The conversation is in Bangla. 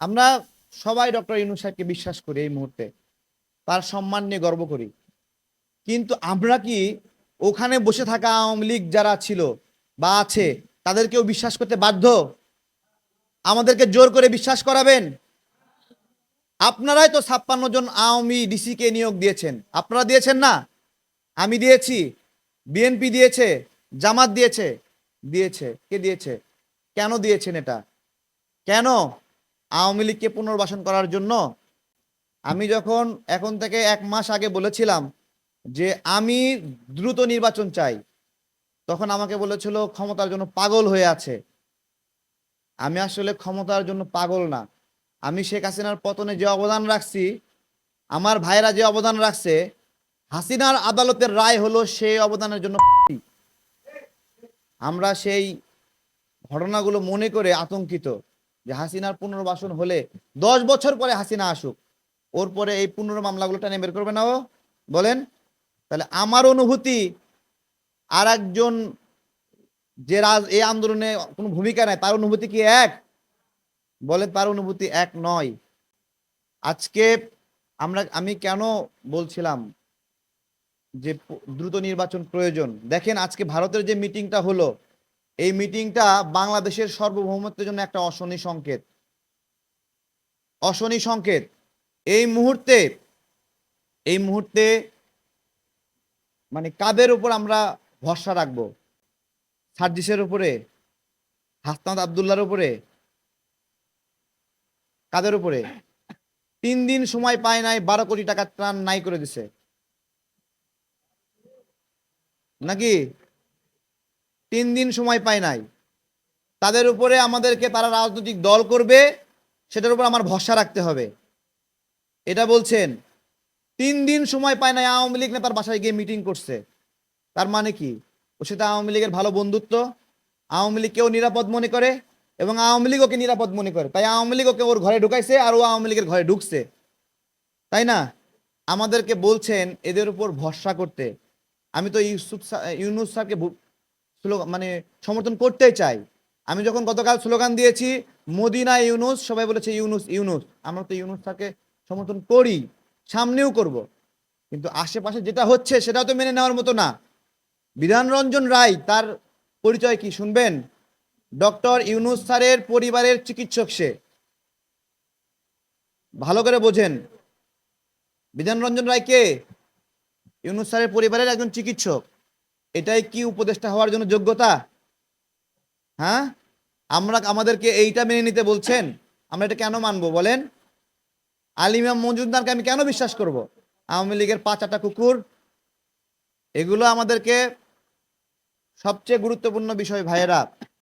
আমরা সবাই ডক্টর ইউনুস সাহেবকে বিশ্বাস করি এই মুহূর্তে। তার সম্মান নিয়ে গর্ব করি। কিন্তু আমরা কি ওখানে বসে থাকা আওয়ামী লীগ যারা ছিল বা আছে, তাদেরকেও বিশ্বাস করতে বাধ্য? আমাদেরকে জোর করে বিশ্বাস করাবেন? আপনারাই তো ছাপ্পান্ন জন আওয়ামী ডিসিকে নিয়োগ দিয়েছেন। আপনারা দিয়েছেন না? আমি দিয়েছি। বিএনপি দিয়েছে, জামাত দিয়েছে। দিয়েছে। কে দিয়েছে? কেন দিয়েছেন এটা? কেন? আওয়ামী লীগকে পুনর্বাসন করার জন্য আমি যখন এখন থেকে এক মাস আগে বলেছিলাম যে আমি দ্রুত নির্বাচন চাই, তখন আমাকে বলেছিল, ক্ষমতার জন্য পাগল হয়ে আছে। আমি আসলে ক্ষমতার জন্য পাগল না। আমি শেখ হাসিনার পতনে যে অবদান রাখছি, আমার ভাইরা যে অবদান রাখছে, হাসিনার আদালতের রায় হলো সেই অবদানের জন্য আমরা সেই ঘটনাগুলো মনে করে আতঙ্কিত। যে হাসিনার পুনর্বাসন হলে দশ বছর পরে হাসিনা আসুক, ওর পরে এই পুনর মামলাগুলো টেনে বের করবে না ও? বলেন। তাহলে আমার অনুভূতি আর একজন যে রাজ, এই আন্দোলনে কোনো ভূমিকা নেয়, তার অনুভূতি কি এক? বলে তার অনুভূতি এক নয়। আজকে আমরা, আমি কেন বলছিলাম যে দ্রুত নির্বাচন প্রয়োজন? দেখেন, আজকে ভারতের যে মিটিংটা হলো এই মিটিংটা বাংলাদেশের সার্বভৌমত্বের জন্য একটা অশনি সংকেত। অশনি সংকেত। এই মুহূর্তে এই মুহূর্তে মানে কাদের উপর আমরা ভরসা রাখব? সার্জিসের উপরে? হাসনাত আবদুল্লার উপরে? কাদের উপরে? তিন দিন সময় পায় নাই, বারো কোটি টাকা ত্রাণ নাই করে দিছে। নাকি? তিন দিন সময় পায় নাই। তাদের উপরে আমাদেরকে তারা রাজনৈতিক দল করবে, সেটার উপর আমার ভরসা রাখতে হবে। এটা বলছেন, তিন দিন সময় পায় নাই, আওয়ামী লীগ নেতার বাসায় গিয়ে মিটিং করছে। তার মানে কি? ও সেটা আওয়ামী লীগের ভালো বন্ধুত্ব। আওয়ামী লীগকেও নিরাপদ মনে করে এবং আওয়ামী লীগ ওকে নিরাপদ মনে করে। তাই আওয়ামী লীগ ওকে ওর ঘরে ঢুকাইছে আর ও আওয়ামী লীগের ঘরে ঢুকছে। তাই না? আমাদেরকে বলছেন, এদের উপর ভরসা করতে। আমি তো ইউসুফ ইউনুস স্যারকে মানে সমর্থন করতেই চাই। আমি যখন গতকাল স্লোগান দিয়েছি, মদিনা ইউনুস সবাই বলেছে, ইউনুস ইউনুস আমরা তো ইউনুস স্যারকে সমর্থন করি, সামনেও করব। কিন্তু আশেপাশে যেটা হচ্ছে সেটাও তো মেনে নেওয়ার মতো না। বিধানরঞ্জন রায়, তার পরিচয় কি শুনবেন? ডক্টর ইউনুস স্যারের পরিবারের চিকিৎসক সে। ভালো করে বোঝেন। বিধানরঞ্জন রায় কে? ইউনুস স্যারের পরিবারের একজন চিকিৎসক। এটাই কি উপদেষ্টা হওয়ার জন্য যোগ্যতা? হ্যাঁ? আমরা আমাদেরকে এইটা মেনে নিতে বলছেন। আমরা এটা কেন মানবো বলেন? আলিমাম মজুমদারকে আমি কেন বিশ্বাস করব? আওয়ামী লীগের পাঁচ আটা কুকুর, এগুলো আমাদেরকে সবচেয়ে গুরুত্বপূর্ণ বিষয় ভাইয়েরা।